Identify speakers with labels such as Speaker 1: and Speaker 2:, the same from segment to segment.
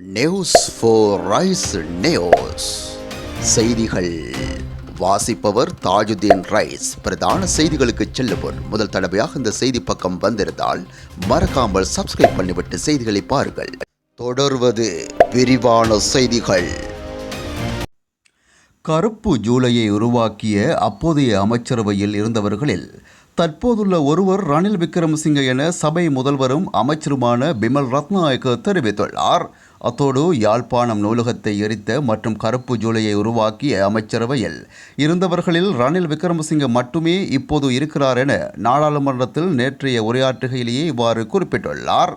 Speaker 1: News four rice news செய்திகள். வாசிப்பவர் Tajuddin rice. பிரதான செய்திகளுக்கு செல்லுவோர் முதல் தடவையாக இந்த செய்தி பக்கம் வந்திருந்தால் மறக்காமல் சப்ஸ்கிரைப் பண்ணிவிட்டு செய்திகளை பாருங்கள். தொடர்வது விரிவான செய்திகள். கருப்பு ஜூலையை உருவாக்கிய அப்போதைய அமைச்சரவையில் இருந்தவர்களில் தற்போதுள்ள ஒருவர் ரணில் விக்ரமசிங்க என சபை முதல்வரும் அமைச்சருமான பிமல் ரத்நாயக்க தெரிவித்துள்ளார். அத்தோடு யாழ்ப்பாணம் நூலகத்தை எரித்த மற்றும் கருப்பு ஜூலையை உருவாக்கிய அமைச்சரவையில் இருந்தவர்களில் ரணில் விக்ரமசிங்க மட்டுமே இப்போது இருக்கிறார் என நாடாளுமன்றத்தில் நேற்றைய உரையாற்றுகையிலேயே இவ்வாறு குறிப்பிட்டுள்ளார்.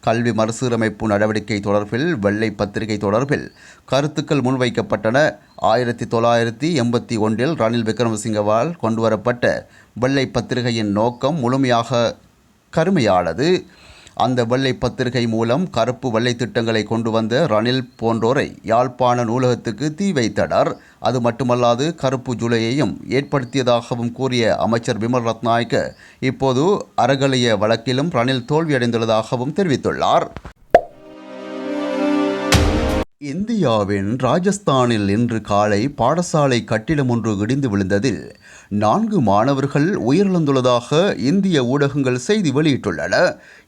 Speaker 1: கல்வி மறுசீரமைப்பு நடவடிக்கை தொடர்பில் வெள்ளை பத்திரிகை தொடர்பில் கருத்துக்கள் முன்வைக்கப்பட்டன. ஆயிரத்தி தொள்ளாயிரத்தி எண்பத்தி ஒன்றில் ரணில் விக்ரமசிங்கவால் கொண்டுவரப்பட்ட வெள்ளை பத்திரிகையின் நோக்கம் முழுமையாக கருமையானது. அந்த வெள்ளை பத்திரிகை மூலம் கருப்பு வெள்ளை திட்டங்களை கொண்டு வந்த ரணில் போன்றோரை யாழ்ப்பாண நூலகத்துக்கு தீ வைத்தனர். அது மட்டுமல்லாது கருப்பு ஜூலையையும் ஏற்படுத்தியதாகவும் கூறிய அமைச்சர் விமல் ரத்நாயக்க இப்போது அறகலைய வழக்கிலும் ரணில் தோல்வியடைந்துள்ளதாகவும் தெரிவித்துள்ளார். இந்தியாவின் ராஜஸ்தானில் இன்று காலை பாடசாலை கட்டிடம் ஒன்று இடிந்து விழுந்ததில் நான்கு மாணவர்கள் உயிரிழந்துள்ளதாக இந்திய ஊடகங்கள் செய்தி வெளியிட்டுள்ளன.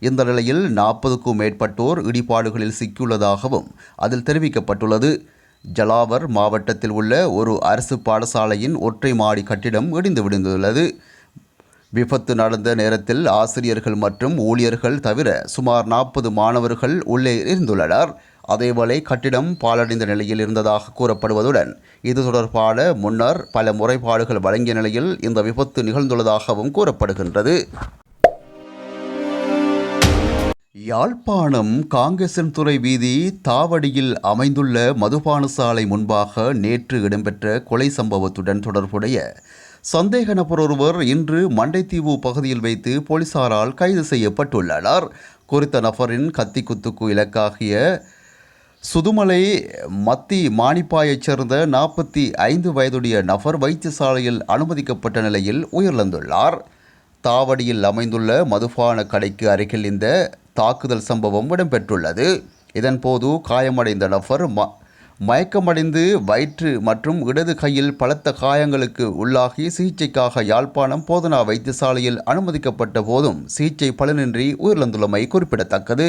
Speaker 1: இந்த நிலையில் நாற்பதுக்கும் மேற்பட்டோர் இடிபாடுகளில் சிக்கியுள்ளதாகவும் அதில் தெரிவிக்கப்பட்டுள்ளது. ஜலாவர் மாவட்டத்தில் உள்ள ஒரு அரசு பாடசாலையின் ஒற்றை மாடி கட்டிடம் இடிந்து விழுந்துள்ளது. விபத்து நடந்த நேரத்தில் ஆசிரியர்கள் மற்றும் ஊழியர்கள் தவிர சுமார் நாற்பது மாணவர்கள் உள்ளே இருந்துள்ளனர். அதேவேளை கட்டிடம் பாழடைந்த நிலையில் இருந்ததாக கூறப்படுவதுடன் இது தொடர்பான முன்னர் பல முறைப்பாடுகள் வழங்கிய நிலையில் இந்த விபத்து நிகழ்ந்துள்ளதாகவும் கூறப்படுகின்றது. யாழ்ப்பாணம் காங்கேசன் துறை வீதி தாவடியில் அமைந்துள்ள மதுபான சாலை முன்பாக நேற்று இடம்பெற்ற கொலை சம்பவத்துடன் தொடர்புடைய சந்தேக நபர் ஒருவர் இன்று மண்டைத்தீவு பகுதியில் வைத்து போலீசாரால் கைது செய்யப்பட்டுள்ளனர் குறித்த நபரின் கத்திக்குத்துக்கு இலக்காகிய சுதுமலை மத்தி மானிப்பாயைச் சேர்ந்த நாற்பத்தி ஐந்து வயதுடைய நபர் வைத்தியசாலையில் அனுமதிக்கப்பட்ட நிலையில் உயிரிழந்துள்ளார். தாவடியில் அமைந்துள்ள மதுபான கடைக்கு அருகில் இந்த தாக்குதல் சம்பவம் இடம்பெற்றுள்ளது. இதன்போது காயமடைந்த நபர் ம மயக்கமடைந்து வயிற்று மற்றும் இடது கையில் பலத்த காயங்களுக்கு உள்ளாகி சிகிச்சைக்காக யாழ்ப்பாணம் போதனா வைத்தியசாலையில் அனுமதிக்கப்பட்ட போதும் சிகிச்சை பலனின்றி உயிரிழந்துள்ளமை குறிப்பிடத்தக்கது.